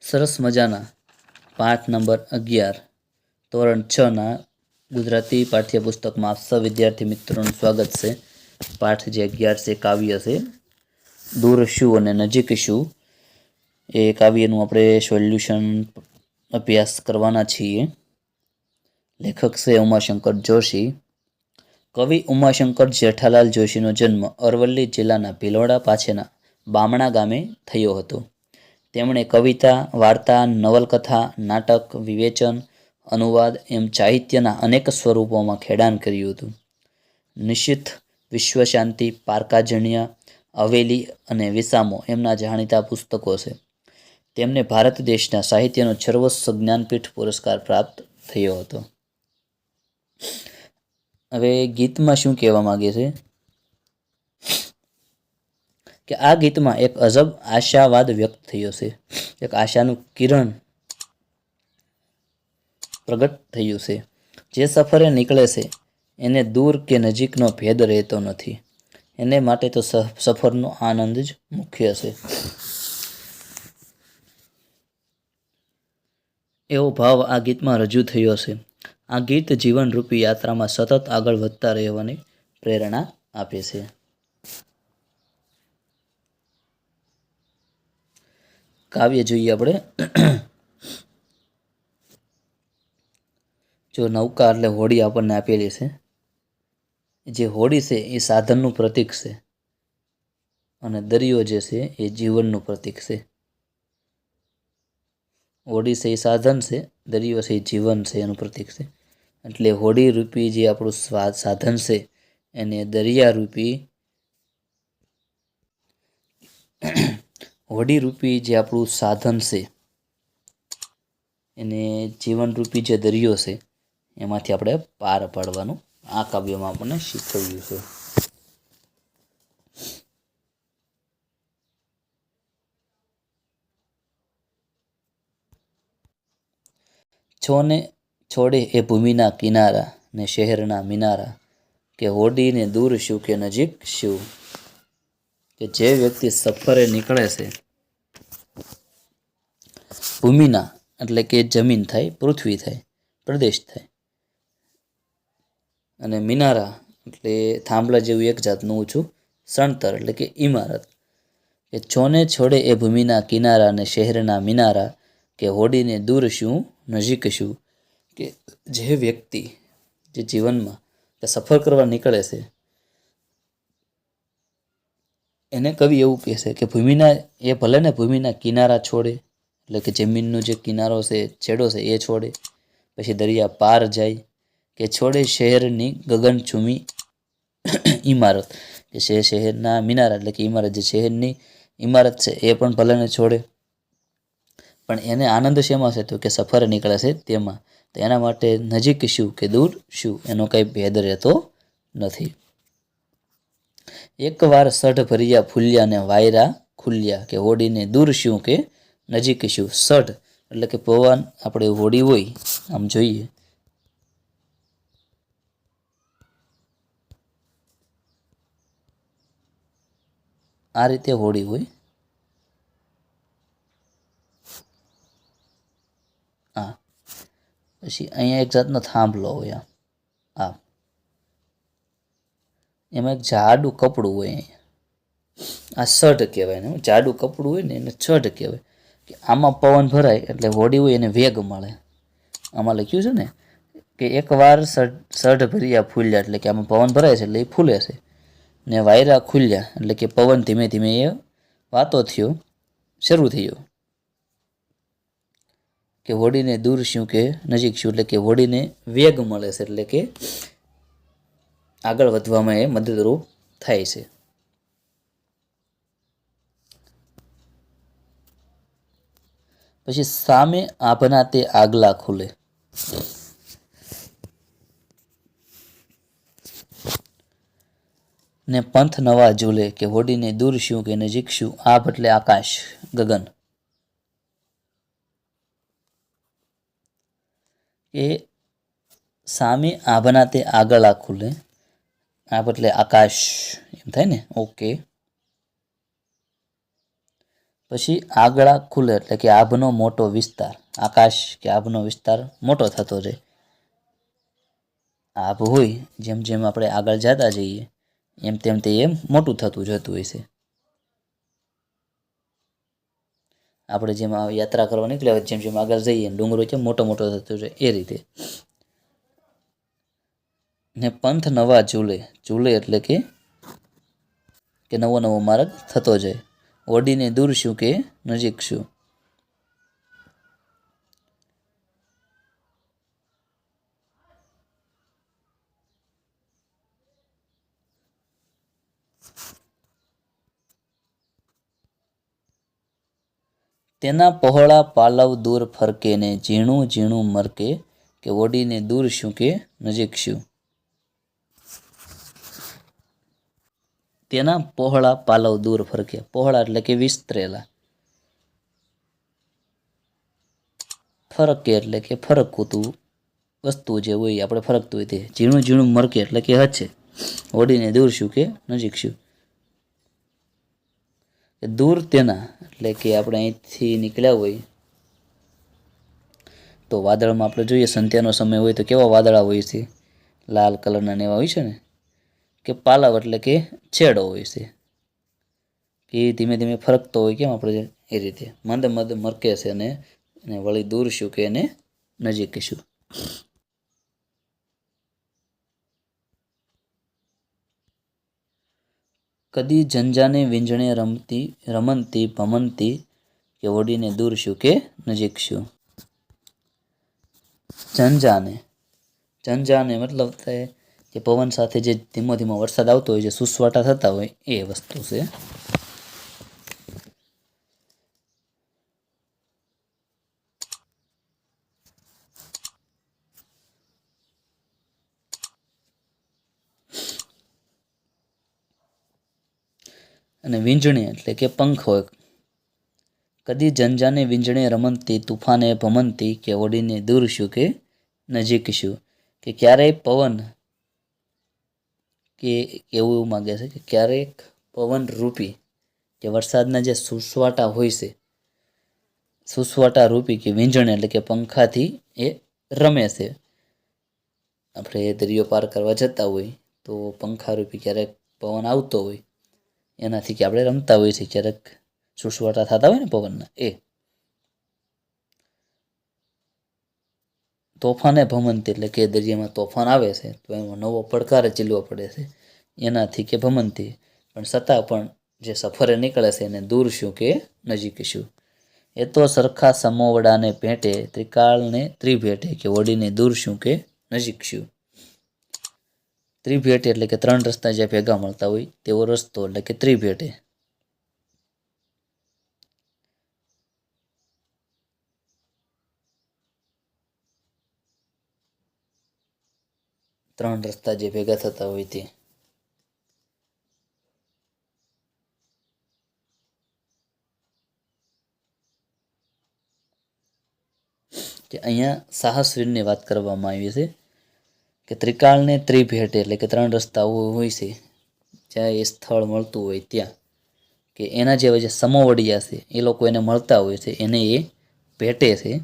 સરસ મજાના પાઠ નંબર અગિયાર, ધોરણ છના ગુજરાતી પાઠ્યપુસ્તકમાં આપ સૌ વિદ્યાર્થી મિત્રોનું સ્વાગત છે. પાઠ જે અગિયાર છે કાવ્ય છે. દૂર શું અને નજીક શું? એ કાવ્યનું આપણે સોલ્યુશન અભ્યાસ કરવાના છીએ. લેખક છે ઉમાશંકર જોશી. કવિ ઉમાશંકર જેઠાલાલ જોશીનો જન્મ અરવલ્લી જિલ્લાના ભિલોડા પાસેના બામણા ગામે થયો હતો. તેમણે કવિતા, વાર્તા, નવલકથા, નાટક, વિવેચન, અનુવાદ એમ સાહિત્યના અનેક સ્વરૂપોમાં ખેડાણ કર્યું હતું. નિશ્ચિત વિશ્વશાંતિ પારકાજણ્ય હવેલી અને વિસામો એમના જાણીતા પુસ્તકો છે. તેમને ભારત દેશના સાહિત્યનો સર્વોચ્ચ જ્ઞાનપીઠ પુરસ્કાર પ્રાપ્ત થયો હતો. હવે ગીતમાં શું કહેવા માંગે છે? કે આ ગીતમાં એક અજબ આશાવાદ વ્યક્ત થયો છે. એક આશાનું કિરણ પ્રગટ થયું છે. જે સફરે નીકળે છે, એને દૂર કે નજીકનો ભેદ રહેતો નથી. એને માટે તો સફરનો આનંદ જ મુખ્ય છે. એવો ભાવ આ ગીતમાં રજૂ થયો છે. આ ગીત જીવનરૂપી યાત્રામાં સતત આગળ વધતા રહેવાની પ્રેરણા આપે છે. કાવ્ય જોઈએ આપણે. જો નૌકા એટલે હોડી આપણને આપેલી છે. જે હોડી છે એ સાધનનું પ્રતીક છે. અને દરિયો જે છે એ જીવનનું પ્રતીક છે. હોડી છે એ સાધન છે, દરિયો છે એ જીવન છે એનું પ્રતીક છે. એટલે હોડી રૂપી જે આપણું સ્વાદ સાધન છે, એને દરિયા રૂપી હોડી રૂપી જે આપણું સાધન છે, એને જીવનરૂપી જે દરિયો છે, એમાંથી આપણે પાર પાડવાનું આ કાવ્યમાં આપણને શીખવ્યું છે. છોને, છોડે એ ભૂમિના કિનારા ને શહેરના મિનારા કે હોડીને દૂર શું કે નજીક શું? કે જે વ્યક્તિ સફરે નીકળે છે, ભૂમિના એટલે કે જમીન થાય, પૃથ્વી થાય, પ્રદેશ થાય. અને મિનારા એટલે થાંભલા જેવું એક જાતનું ઊંચું સણતર એટલે કે ઇમારત કે છોને છોડે એ ભૂમિના કિનારા અને શહેરના મિનારા કે હોડીને દૂર શું, નજીક શું, કે જે વ્યક્તિ જે જીવનમાં સફર કરવા નીકળે છે એને કવિ એવું કહેશે કે ભૂમિના, એ ભલે ને ભૂમિના કિનારા છોડે, એટલે કે જમીનનો જે કિનારો છે, છેડો છે, એ છોડે. પછી દરિયા પાર જાય, કે છોડે શહેરની ગગનચુમી ઇમારત કે જે શહેરના મિનારા, એટલે કે ઇમારત જે શહેરની ઇમારત છે, એ પણ ભલે ને છોડે. પણ એને આનંદ શેમાં છે તો કે સફરે નીકળે છે તેમાં. તો એના માટે નજીક શું કે દૂર શું એનો કંઈ ભેદ રહેતો નથી. એકવાર સઢ ભર્યા ફૂલ્યા ને વાયરા ખુલ્યા કે હોડીને દૂર શું કે નજીક શું? સઢ. એટલે કે પવન આપણે હોડી હોય, આમ જોઈએ. આ રીતે હોડી હોય. હા. પછી અહીંયા એક જાતનો થાંભલો હોય આ એમાં એક જાડું કપડું હોય અહીંયા. આ શર્ટ કહેવાય ને, જાડું કપડું હોય ને એને શર્ટ કહેવાય. કે આમાં પવન ભરાય એટલે હોડી હોય એને વેગ મળે. આમાં લખ્યું છે ને, કે એકવાર સઢ ભર્યા ફૂલ્યા એટલે કે આમાં પવન ભરાય છે એટલે એ ફૂલે છે. ને વાયરા ખુલ્યા એટલે કે પવન ધીમે ધીમે એ વાતો થયો, શરૂ થયો. કે હોડીને દૂર શું કે નજીક શું એટલે કે હોડીને વેગ મળે છે એટલે કે આગળ વધવામાં એ મદદરૂપ થાય છે. પછી સામે આભના તે આગલા ખુલે. ને પંથ નવા ઝૂલે કે હોડીને દૂર શું કે નજીક શું? આભ એટલે આકાશ, ગગન. એ સામે આભના તે આગળ આ ખુલે. આભ એટલે આકાશ, એમ થાય ને? ઓકે પછી આગળા ખુલે, એટલે કે આભનો મોટો વિસ્તાર. આકાશ કે આભનો વિસ્તાર મોટો થતો રહે આભ હોય, જેમ જેમ આપણે આગળ જતા જઈએ, એમ તેમ તે એમ મોટું થતું જતું હોય છે. આપણે જેમ યાત્રા કરવા નીકળ્યા હોય, જેમ જેમ આગળ જઈએ, ડુંગરો કેમ મોટો મોટો થતો જાય, એ રીતે. ને પંથ નવા ઝૂલે. ઝૂલે એટલે કે કે નવો નવો માર્ગ થતો જાય. ઓડીને દૂર શું કે નજીક શું તેના પહોળા પાલવ દૂર ફરકે ને ઝીણું ઝીણું મરકે કે ઓડીને દૂર શું કે નજીક શું તેના પહોળા પાલવ દૂર ફરકે. પહોળા એટલે કે વિસ્તરેલા. ફરકે એટલે કે ફરકતું વસ્તુ જે હોય આપણે ફરકતું હોય તે. ઝીણું ઝીણું મરકે એટલે કે હચે. ઓડીને દૂર શું કે? નજીક શું? દૂર તેના એટલે કે આપણે અહીંથી નીકળ્યા હોય. તો વાદળમાં આપણે જોઈએ, સંધ્યાનો સમય હોય તો કેવા વાદળા હોય છે? લાલ કલરના ને એવા હોય છે ને? કે પાલવ એટલે કે છેડો હોય છે. કે ધીમે ધીમે ફરકતો હોય કેમ આપણે એ રીતે? મંદ મંદ મરકે છે અને એને વળી દૂર શું કે એને નજીક શું કદી ઝંઝાને વીંજણે રમતી રમનતી ભમનતી કે ઓડીને દૂર શું કે નજીક શું ઝંઝાને. ઝંઝાને મતલબ થાય કે પવન સાથે જે ધીમો ધીમો વરસાદ આવતો હોય, જે સુસવાટા થતા હોય, એ વસ્તુ છે. અને વીંજણી એટલે કે પંખ હોય. કદી જંજાને વીંજણે રમંતી, તુફાને ભમનતી કે ઓડીને દૂર શું કે નજીક શું કે ક્યારેય પવન કે એવું એવું માગે છે કે ક્યારેક પવન રૂપી કે વરસાદના જે સુસવાટા હોય છે, સુસવાટા રૂપી કે વીંજણ એટલે કે પંખાથી એ રમે છે. આપણે દરિયો પાર કરવા જતા હોય તો પંખા રૂપી ક્યારેક પવન આવતો હોય, એનાથી કે આપણે રમતા હોઈએ છીએ, ક્યારેક સુસવાટા થતા હોય ને પવનના, એ તોફાને ભમંતી એટલે કે દરિયામાં તોફાન આવે છે, તો એમાં નવો પડકાર ઝીલવો પડે છે. એનાથી કે ભમંતી, પણ છતાં પણ જે સફરે નીકળે છે એને દૂર શું કે નજીક શું? એ તો સરખા સમોવડાને ભેટે, ત્રિકાળને ત્રિભેટે કે વડીને દૂર શું કે નજીક શું? ત્રિભેટ એટલે કે ત્રણ રસ્તા જે ભેગા મળતા હોય તેવો રસ્તો એટલે કે ત્રિભેટે. ત્રણ રસ્તા જે ભેગા થતા હોય તે. કે અહીંયા સાહસવીરની વાત કરવામાં આવી છે કે ત્રિકાળને ત્રિભેટ એટલે કે ત્રણ રસ્તાઓ હોય છે, જ્યાં એ સ્થળ મળતું હોય ત્યાં. કે એના જેવા જે સમોવડિયા છે, એ લોકો એને મળતા હોય છે, એને એ ભેટે છે.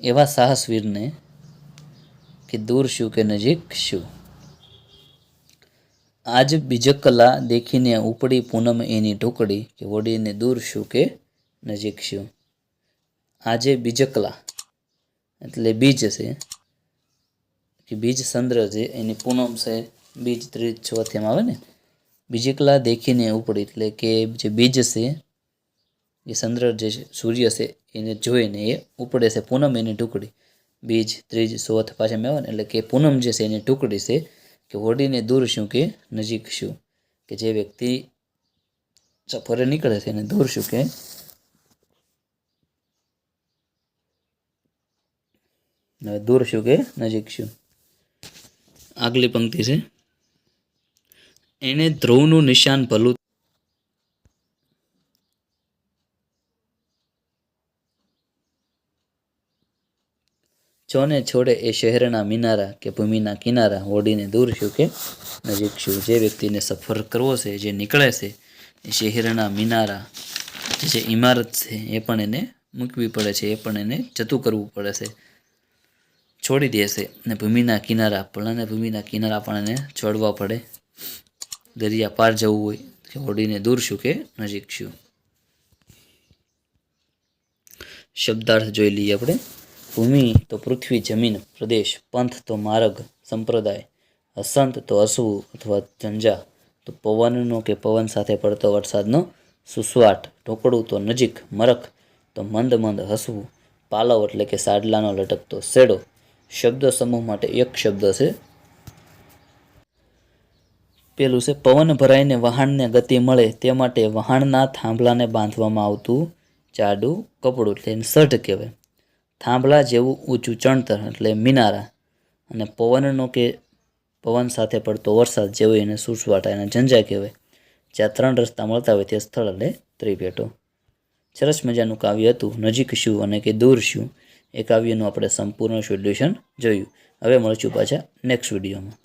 એવા સાહસવીરને કે દૂર શું કે નજીક શું આજ બીજકલા દેખીને ઉપડી પૂનમ એની ઢોકળી કે વડીને દૂર શું કે નજીક શું આજે બીજકલા એટલે બીજ છે, કે બીજ ચંદ્ર છે, એની પૂનમ છે, બીજ ત્રીજ ચોથ એમ આવે ને બીજકલા દેખીને ઉપડી, એટલે કે જે બીજ છે, એ ચંદ્ર જે સૂર્ય છે, એને જોઈને એ ઉપડે છે પૂનમ એની ટુકડી બીજ, ત્રીજ ચોથ પાછા મેં એટલે કે પૂનમ જે છે, એની ટુકડી છે, કે હોડીને દૂર શું કે નજીક શું. કે જે વ્યક્તિ સફરે નીકળે છે એને દૂર શું કે દૂર શું કે નજીક શું. આગલી પંક્તિ છે. એને ધ્રુવનું નિશાન ભલું ચોને છોડે એ શહેરના મિનારા કે ભૂમિના કિનારા ઓડીને દૂર શું કે નજીક શું જે વ્યક્તિને સફર કરવો છે, જે નીકળે છે, એ શહેરના મિનારા, જે ઇમારત છે, એ પણ એને મૂકવી પડે છે, એ પણ એને જતું કરવું પડે છે. છોડી દેશે અને ભૂમિના કિનારા પણ ભૂમિના કિનારા પણ એને છોડવા પડે. દરિયા પાર જવું હોય કે હોડીને દૂર શું કે નજીક શું શબ્દાર્થ જોઈ લઈએ આપણે. ભૂમિ તો પૃથ્વી, જમીન, પ્રદેશ, પંથ તો માર્ગ, સંપ્રદાય, હસંત તો હસવું અથવા ઝંઝા, તો પવનનો કે પવન સાથે પડતો વરસાદનો સુસવાટ, ઢોકળું તો નજીક, મરખ તો મંદ મંદ હસવું, પાલવ એટલે કે સાડલાનો લટકતો શેડો, શબ્દ સમૂહ માટે એક શબ્દ છે. પેલું છે, પવન ભરાઈને વહાણને ગતિ મળે તે માટે વહાણના થાંભલાને બાંધવામાં આવતું જાડું કપડું, એટલે સઢ કહેવાય. થાંભલા જેવું ઊંચું ચણતર એટલે મિનારા. અને પવનનો કે પવન સાથે પડતો વરસાદ જેવો એને સુસવાટા એને ઝંઝા કહેવાય. જ્યાં ત્રણ રસ્તા મળતા હોય તે સ્થળ એટલે ત્રિભેટો સરસ મજાનું કાવ્ય હતું. નજીક શું અને કે દૂર શું? એ કાવ્યનું આપણે સંપૂર્ણ સોલ્યુશન જોયું. હવે મળશું પાછા નેક્સ્ટ વિડીયોમાં